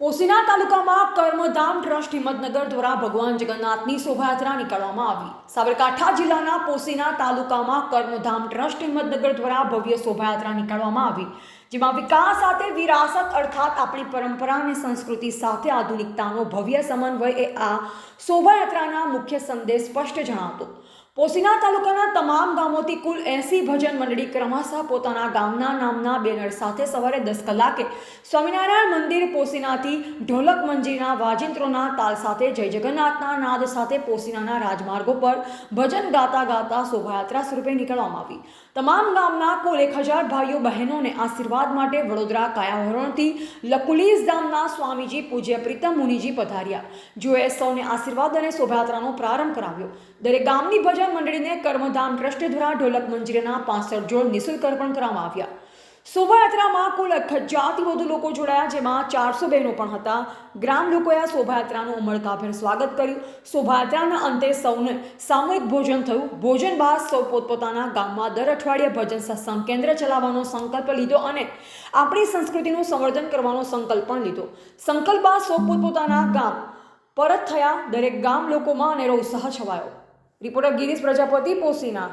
પોસીના તાલુકામાં કર્મધામ ટ્રસ્ટ હિંમતનગર દ્વારા ભગવાન જગન્નાથની શોભાયાત્રા નીકાળવામાં આવી. સાબરકાંઠા જિલ્લાના પોસીના તાલુકામાં કર્મધામ ટ્રસ્ટ હિંમતનગર દ્વારા ભવ્ય શોભાયાત્રા નીકાળવામાં આવી, જેમાં વિકાસ સાથે વિરાસત અર્થાત આપણી પરંપરા અને સંસ્કૃતિ સાથે આધુનિકતાનો ભવ્ય સમન્વય એ આ શોભાયાત્રાના મુખ્ય સંદેશ સ્પષ્ટ જણાવતો. પોસીના તાલુકાના તમામ ગામોથી કુલ એસી ભજન મંડળી ક્રમશઃ પોતાના ગામના નામના બેનર સાથે સવારે દસ કલાકે સ્વામિનારાયણ મંદિર પોસીનાથી ઢોલક મંજીના વાજિંત્રોના તાલ સાથે જય જગન્નાથના નાદ સાથે પોસીનાના રાજમાર્ગો પર ભજન ગાતા ગાતા શોભાયાત્રા સ્વરૂપે નીકળવામાં આવી. તમામ ગામના કુલ એક હજાર ભાઈઓ, બહેનોને આશીર્વાદ માટે વડોદરા કાયાવરણથી લકુલીસ ધામના સ્વામીજી પૂજ્ય પ્રીતમ મુનિજી પધાર્યા. જોએ સૌને આશીર્વાદ અને શોભાયાત્રાનો પ્રારંભ કરાવ્યો. દરેક ગામની ભજન મંડળીને કર્મધામ ટ્રસ્ટ દ્વારા ઢોલક મંજીરાના પાસઠ જોડ નિઃશુલ્ક અર્પણ કરવામાં આવ્યા. શોભાયાત્રામાં કુલ હજારથી વધુ લોકો જોડાયા, જેમાં ચારસો બહેનો પણ હતા. ગ્રામ લોકોએ આ શોભાયાત્રાનું ઉમળકાભેર સ્વાગત કર્યું. શોભાયાત્રાના અંતે સૌને સામૂહિક ભોજન થયું. ભોજન બાદ સૌ પોતપોતાના ગામમાં દર અઠવાડિયે ભજન સત્સંગ કેન્દ્ર ચલાવવાનો સંકલ્પ લીધો અને આપણી સંસ્કૃતિનું સંવર્ધન કરવાનો સંકલ્પ પણ લીધો. સંકલ્પ બાદ સૌ પોતપોતાના ગામ પરત થયા. દરેક ગામ લોકોમાં અનેરો ઉત્સાહ છવાયો. રિપોર્ટર ગિરીશ પ્રજાપતિ પોસીના.